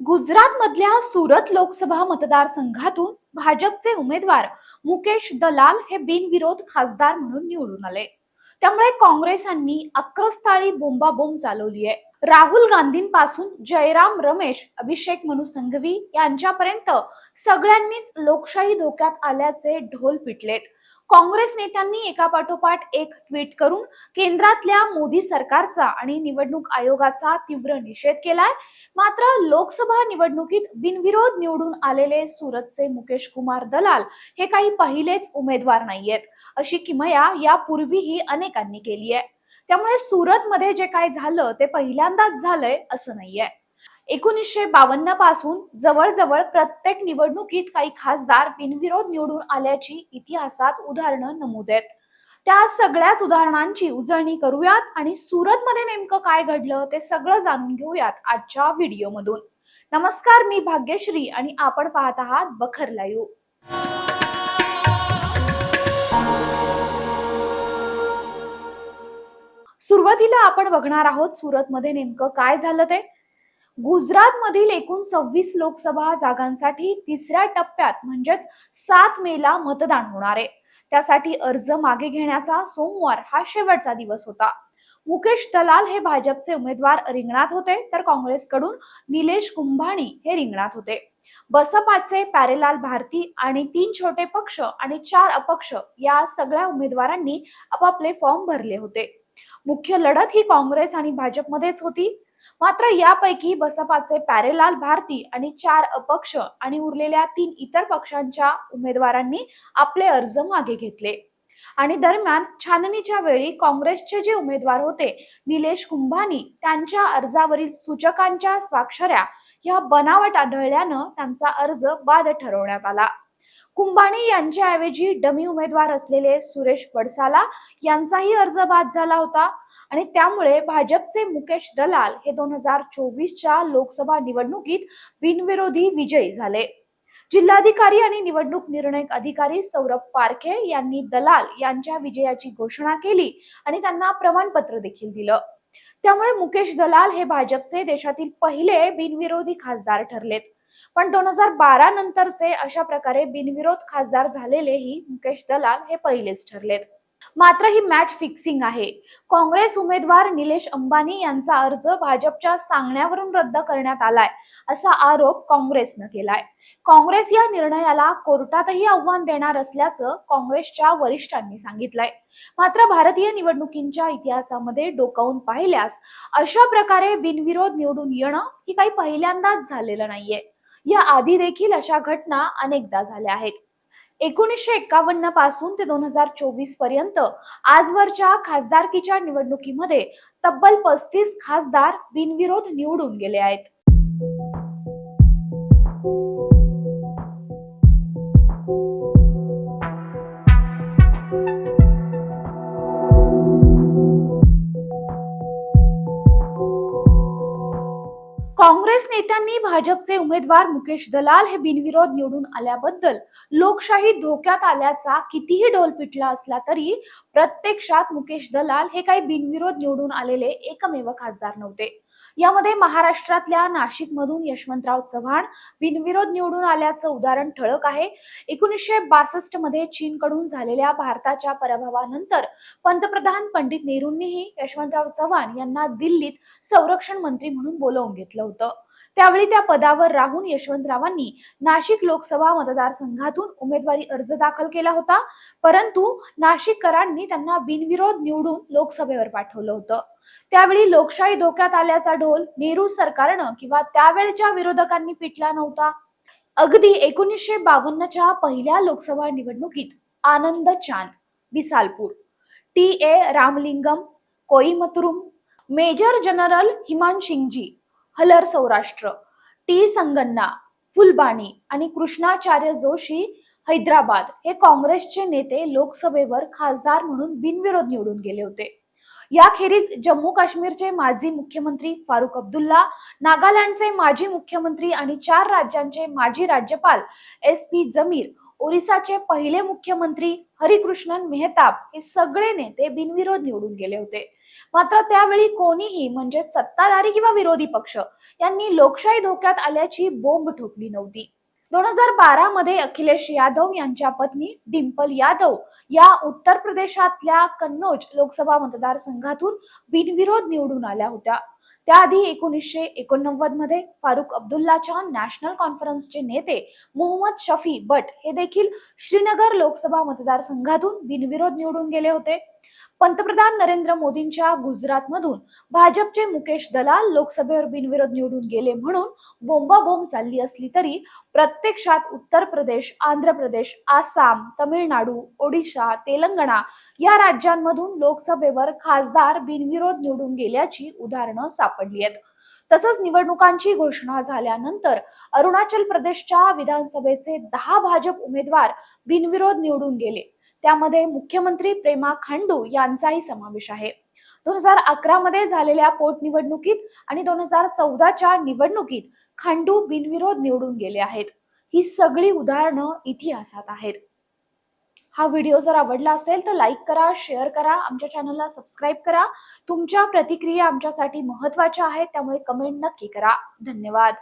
गुजरात मधल्या सुरत लोकसभा मतदारसंघातून भाजपचे उमेदवार मुकेश दलाल हे बिनविरोध खासदार म्हणून निवडून आले. त्यामुळे काँग्रेसांनी अक्रस्ताळी बोंबाबोंब चालवली आहे. राहुल गांधींपासून जयराम रमेश अभिषेक मनु संघवी यांच्यापर्यंत सगळ्यांनीच लोकशाही धोक्यात आल्याचे ढोल पिटलेत. काँग्रेस नेत्यांनी एकापाठोपाठ एक ट्विट करून केंद्रातल्या मोदी सरकारचा आणि निवडणूक आयोगाचा तीव्र निषेध केलाय. मात्र लोकसभा निवडणुकीत बिनविरोध निवडून आलेले सुरतचे मुकेश कुमार दलाल हे काही पहिलेच उमेदवार नाहीयेत. अशी किमया यापूर्वीही अनेकांनी केली आहे त्यामुळे सुरतमध्ये जे काय झालं ते पहिल्यांदाच झालंय असं नाहीये. एकोणीसशे बावन्नपासून जवळजवळ प्रत्येक निवडणुकीत काही खासदार बिनविरोध निवडून आल्याची इतिहासात उदाहरणं नमूद आहेत. त्या सगळ्याच उदाहरणांची उजळणी करूयात आणि सुरतमध्ये नेमकं काय घडलं ते सगळं जाणून घेऊयात आजच्या व्हिडिओमधून. नमस्कार मी भाग्यश्री आणि आपण पाहत आहात बखर लाईव्ह. सुरुवातीला आपण बघणार आहोत सुरतमध्ये नेमकं काय झालं ते. गुजरात मधील एकूण सव्वीस लोकसभा जागांसाठी तिसऱ्या टप्प्यात म्हणजेच सात मेला मतदान होणार आहे. त्यासाठी अर्ज मागे घेण्याचा सोमवार हा शेवटचा दिवस होता. मुकेश दलाल हे भाजपचे उमेदवार रिंगणात होते तर काँग्रेसकडून निलेश कुंभाणी हे रिंगणात होते. बसपाचे पॅरेलाल भारती आणि तीन छोटे पक्ष आणि चार अपक्ष या सगळ्या उमेदवारांनी आपापले फॉर्म भरले होते. मुख्य लढत ही काँग्रेस आणि भाजपमध्येच होती. मात्र यापैकी बसपाचे पॅरेलाल भारती आणि चार अपक्ष आणि उरलेल्या तीन इतर पक्षांच्या उमेदवारांनी आपले अर्ज मागे घेतले. आणि दरम्यान छाननीच्या वेळी काँग्रेसचे जे उमेदवार होते निलेश कुंभानी त्यांच्या अर्जावरील सूचकांच्या स्वाक्षऱ्या या बनावट आढळल्यानं त्यांचा अर्ज बाद ठरवण्यात आला. कुंभाणी यांच्याऐवजी डमी उमेदवार असलेले सुरेश पडसाला यांचाही अर्ज बाद झाला होता. आणि त्यामुळे भाजपचे मुकेश दलाल हे दोन हजार चोवीसच्या लोकसभा निवडणुकीत बिनविरोधी विजयी झाले. जिल्हाधिकारी आणि निवडणूक निर्णय अधिकारी सौरभ पारखे यांनी दलाल यांच्या विजयाची घोषणा केली आणि त्यांना प्रमाणपत्र देखील दिलं. त्यामुळे मुकेश दलाल हे भाजपचे देशातील पहिले बिनविरोधी खासदार ठरलेत. पण दोन हजार बारा नंतरचे अशा प्रकारे बिनविरोध खासदार झालेलेही मुकेश दलाल हे पहिलेच ठरलेत. मात्र ही मॅच फिक्सिंग आहे. काँग्रेस उमेदवार निलेश अंबानी यांचा अर्ज भाजपच्या सांगण्यावरून रद्द करण्यात आलाय असा आरोप काँग्रेसनं केलाय. काँग्रेस या निर्णयाला कोर्टातही आव्हान देणार असल्याचं काँग्रेसच्या वरिष्ठांनी सांगितलंय. मात्र भारतीय निवडणुकींच्या इतिहासामध्ये डोकावून पाहिल्यास अशा प्रकारे बिनविरोध निवडून येणं ही काही पहिल्यांदाच झालेलं नाहीये. या आधी देखील अशा घटना अनेकदा झाल्या आहेत. एकोणीसशे एकावन्नपासून ते दोन हजार चोवीसपर्यंत आजवरच्या खासदारकीच्या निवडणुकीमध्ये तब्बल पस्तीस खासदार बिनविरोध निवडून गेले आहेत. काँग्रेस नेत्यांनी भाजपचे उमेदवार मुकेश दलाल हे बिनविरोध निवडून आल्याबद्दल लोकशाही धोक्यात आल्याचा कितीही ढोल पिटला असला तरी प्रत्यक्षात मुकेश दलाल हे काही बिनविरोध निवडून आलेले एकमेव खासदार नव्हते. यामध्ये महाराष्ट्रातल्या नाशिक मधून यशवंतराव चव्हाण बिनविरोध निवडून आल्याचं उदाहरण ठळक आहे. एकोणीसशे बासष्टमध्ये चीनकडून झालेल्या भारताच्या पराभवानंतर पंतप्रधान पंडित नेहरूंनीही यशवंतराव चव्हाण यांना दिल्लीत संरक्षण मंत्री म्हणून बोलवून घेतलं होतं. त्यावेळी त्या पदावर राहून यशवंतरावांनी नाशिक लोकसभा मतदारसंघातून उमेदवारी अर्ज दाखल केला होता. परंतु नाशिककरांनी त्यांना बिनविरोध निवडून लोकसभेवर पाठवलं होतं. त्यावेळी लोकशाही धोक्यात आल्याचा ढोल नेहरू सरकारनं किंवा त्यावेळच्या विरोधकांनी पिटला नव्हता. अगदी एकोणीसशे बावन्नच्या पहिल्या लोकसभा निवडणुकीत आनंद चांद बिसालपूर टी. ए. रामलिंगम कोईमतुरुम मेजर जनरल हिमान सिंगजी हलर सौराष्ट्र टी. संगन्ना फुलबाणी आणि कृष्णाचार्य जोशी हैदराबाद हे काँग्रेसचे नेते लोकसभेवर खासदार म्हणून बिनविरोध निवडून गेले होते. याखेरीज जम्मू काश्मीरचे माजी मुख्यमंत्री फारुख अब्दुल्ला नागालँडचे माजी मुख्यमंत्री आणि चार राज्यांचे माजी राज्यपाल एस पी जमीर ओरिसाचे पहिले मुख्यमंत्री हरिकृष्णन मेहताब हे सगळे नेते बिनविरोध निवडून गेले होते. मात्र त्यावेळी कोणीही म्हणजे सत्ताधारी किंवा विरोधी पक्ष यांनी लोकशाही धोक्यात आल्याची बोंब ठोकली नव्हती. दोन हजार बारा मध्ये अखिलेश यादव यांच्या पत्नी डिंपल यादव या उत्तर प्रदेशातल्या कन्नौज लोकसभा मतदारसंघातून बिनविरोध निवडून आल्या होत्या. त्याआधी एकोणीसशे एकोणनव्वदमध्ये फारुख अब्दुल्लाच्या नॅशनल कॉन्फरन्सचे नेते मोहम्मद शफी बट हे देखील श्रीनगर लोकसभा मतदारसंघातून बिनविरोध निवडून गेले होते. पंतप्रधान नरेंद्र मोदींच्या गुजरातमधून भाजपचे मुकेश दलाल लोकसभेवर बिनविरोध निवडून गेले म्हणून बोंबाबोंब चालली असली तरी प्रत्यक्षात उत्तर प्रदेश आंध्र प्रदेश आसाम तमिळनाडू ओडिशा तेलंगणा या राज्यांमधून लोकसभेवर खासदार बिनविरोध निवडून गेल्याची उदाहरणं सापडली आहेत. तसंच निवडणुकांची घोषणा झाल्यानंतर अरुणाचल प्रदेशच्या विधानसभेचे दहा भाजप उमेदवार बिनविरोध निवडून गेले. त्यामध्ये मुख्यमंत्री प्रेमा खांडू यांचाही समावेश आहे. दोन हजार अकरा मध्ये झालेल्या पोटनिवडणुकीत आणि दोन हजार चौदाच्या निवडणुकीत खांडू बिनविरोध निवडून गेले आहेत. ही सगळी उदाहरणं इतिहासात आहेत. हा व्हिडिओ जर आवडला असेल तर लाईक करा शेअर करा आमच्या चॅनलला सबस्क्राईब करा. तुमच्या प्रतिक्रिया आमच्यासाठी महत्त्वाच्या आहेत त्यामुळे कमेंट नक्की करा. धन्यवाद.